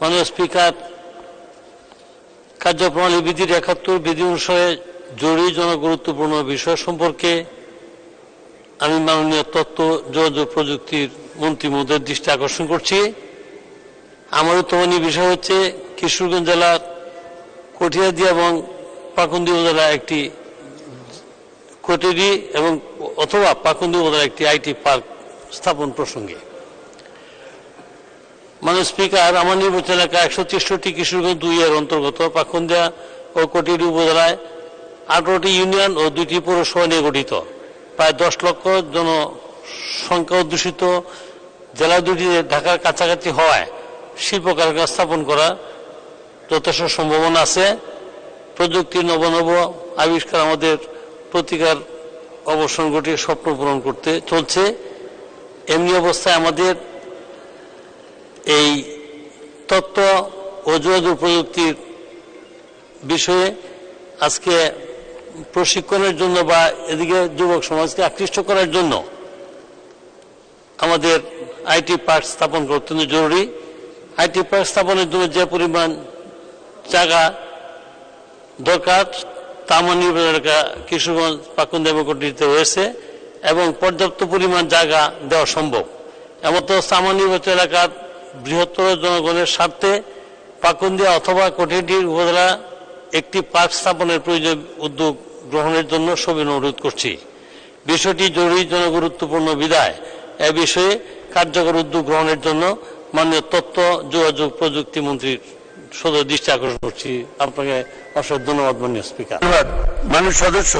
মাননীয় স্পিকার কার্যপ্রণালী বিধির একাত্তর বিধি অনুসারে জরুরি জনগুরুত্বপূর্ণ বিষয় সম্পর্কে আমি মাননীয় তথ্য যোগাযোগ প্রযুক্তির মন্ত্রী মহোদয়ের দৃষ্টি আকর্ষণ করছি। আমার উত্তমানী বিষয় হচ্ছে কিশোরগঞ্জ জেলার কঠিয়াদি এবং পাকুন্দি উপজেলা একটি কোটেরি এবং অথবা পাকুন্দি উপজেলা একটি আইটি পার্ক স্থাপন প্রসঙ্গে। মানে স্পিকার আমার নির্বাচন এলাকা একশো তেষট্টি কিশোরগঞ্জ দুই এর অন্তর্গত পাখুন্দিয়া ও কটিয়ারি উপজেলায় আঠারোটি ইউনিয়ন ও দুইটি পৌরসভা নিয়ে গঠিত। প্রায় দশ লক্ষ জনসংখ্যা অধ্যুষিত জেলা দুটি ঢাকার কাছাকাছি হওয়ায় শিল্প কারখানা স্থাপন করা যথেষ্ট সম্ভাবনা আছে। প্রযুক্তির নব নব আবিষ্কার আমাদের প্রতিকার অবসান ঘটিয়ে স্বপ্ন পূরণ করতে চলছে। এমনি অবস্থায় আমাদের এই তথ্য ও যোগাযোগ প্রযুক্তির বিষয়ে আজকে প্রশিক্ষণের জন্য বা এদিকে যুবক সমাজকে আকৃষ্ট করার জন্য আমাদের আইটি পার্ক স্থাপন করা অত্যন্ত জরুরি। আইটি পার্ক স্থাপনের জন্য যে পরিমাণ জায়গা দরকার, তা নির্বাচন এলাকা কিশোরগঞ্জ, পাকুন্দা এবং কটিতে রয়েছে এবং পর্যাপ্ত পরিমাণ জায়গা দেওয়া সম্ভব। এমত আমার নির্বাচন এলাকার বৃহত্তর জনগণের স্বার্থে পাকুন্দিয়া অথবা কঠিনটির উপজেলা একটি পার্ক স্থাপনের প্রয়োজন উদ্যোগ গ্রহণের জন্য সবিন অনুরোধ করছি। বিষয়টি জরুরি জনগুরুত্বপূর্ণ বিদায়। এ বিষয়ে কার্যকর উদ্যোগ গ্রহণের জন্য মাননীয় তথ্য যোগাযোগ প্রযুক্তি মন্ত্রীর সদর দৃষ্টি আকর্ষণ করছি। আপনাকে অসংখ্য ধন্যবাদ মাননীয় স্পিকার। ধন্যবাদ। মাননীয় সদস্য